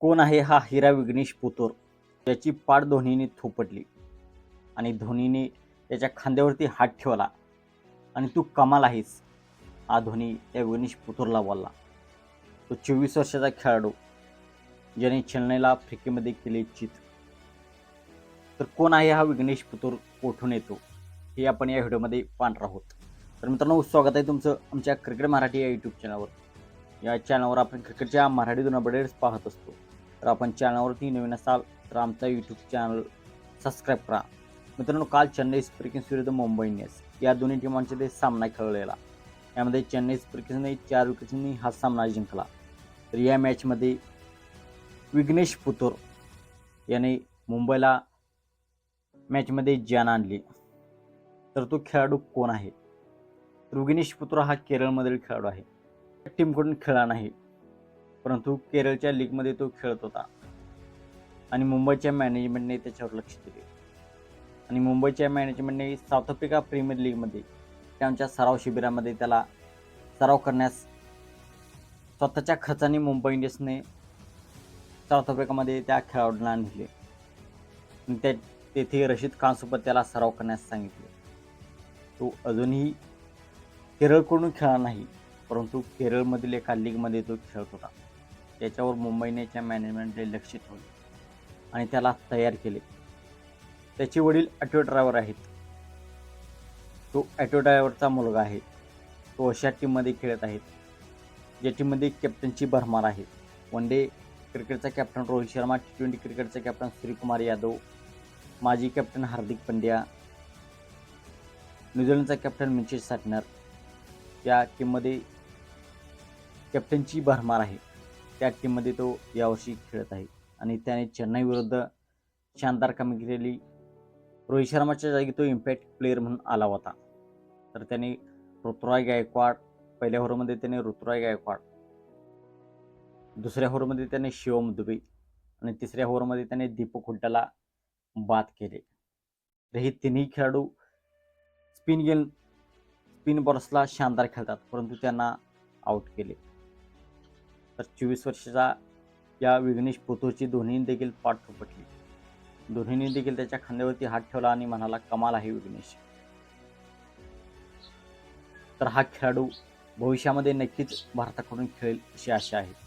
कोण आहे हा हिरा विघ्नेश पुतोर? त्याची पाठ धोनीने थोपटली आणि धोनीने त्याच्या खांद्यावरती हात ठेवला आणि तू कमाल आहेस हा धोनी त्या विघ्नेश पुतोरला बोलला. तो चोवीस वर्षाचा खेळाडू ज्याने चेन्नईला आफ्रिकेमध्ये केले चित. तर कोण आहे हा विघ्नेश पुतोर कोठून येतो? हे आपण या व्हिडिओमध्ये पाहणार आहोत. तर मित्रांनो स्वागत आहे तुमचं आमच्या क्रिकेट मराठी या यूट्यूब चॅनलवर या चॅनलवर आपण क्रिकेटच्या मराठी अपडेट्स पाहत असतो. तर आपण चॅनलवरती नवीन असाल तर आमचा यूट्यूब चॅनल सबस्क्राईब करा. मित्रांनो काल चेन्नई सुपर किंग्स विरुद्ध मुंबई इंडियन्स. या दोन्ही टीमांचे ते सामना खेळलेला. यामध्ये चेन्नई सुपर किंग्सने चार विकेट्सनी हा सामना जिंकला. तर या मॅचमध्ये विघ्नेश पुतूर याने मुंबईला मॅचमध्ये जान आणली. तर तो खेळाडू कोण आहे? तर विघ्नेश पुतूर हा केरळमधील खेळाडू आहे. टीमकडून खेळला नाही. परंतु केरळच्या लीगमध्ये तो खेळत होता. आणि मुंबईच्या मॅनेजमेंटने त्याच्यावर लक्ष दिले. आणि मुंबईच्या मॅनेजमेंटने साऊथ आफ्रिका प्रीमियर लीगमध्ये त्यांच्या सराव शिबिरामध्ये त्याला सराव करण्यास स्वतःच्या खर्चाने मुंबई इंडियन्सने साऊथ आफ्रिकामध्ये त्या खेळाडूंना नेले त्या तेथे रशीद खानसोबत त्याला सराव करण्यास सांगितले. तो अजूनही केरळकडून खेळला नाही परंतु केरळमधील एका लीगमध्ये तो खेळत होता. त्याच्यावर मुंबईनेच्या मॅनेजमेंटने लक्ष ठेवले. आणि त्याला तयार केले. त्याचे वडील ॲटो ड्रायव्हर आहेत. तो ॲटो ड्रायव्हरचा मुलगा आहे. तो अशा टीममध्ये खेळत आहेत ज्या टीममध्ये कॅप्टनची भरमार आहे. वन डे क्रिकेटचा captain Rohit Sharma T twenty क्रिकेटचा कॅप्टन श्रीकुमार यादव माजी कॅप्टन हार्दिक पंड्या न्यूझीलंडचा कॅप्टन मिचेश साटनर त्या टीममध्ये कॅप्टनची भरमार आहे. त्या टीममध्ये तो यावर्षी खेळत आहे. आणि त्याने चेन्नई विरुद्ध शानदार कामगिरी केली रोहित शर्माच्या जागी तो इम्पॅक्ट प्लेअर म्हणून आला होता. तर त्याने ऋतुराय गायकवाड पहिल्या होरमध्ये त्याने ऋतुराय गायकवाड दुसऱ्या होरमध्ये त्याने शिवम दुबे आणि तिसऱ्या होरमध्ये त्याने दीपक हुड्डाला बाद केले. तर हे तिन्ही खेळाडू स्पिन गेम स्पिन बॉल्सला शानदार खेळतात परंतु त्यांना आउट केले. तर चोवीस वर्षाचा या विघ्नेश पुतूरची धोनीने देखील पाठ थोपटली. धोनीने देखील त्याच्या खांद्यावरती हात ठेवला आणि म्हणाला कमाल आहे विघ्नेश. तर हा खेळाडू भविष्यामध्ये नक्कीच भारताकडून खेळेल अशी आशा आहे.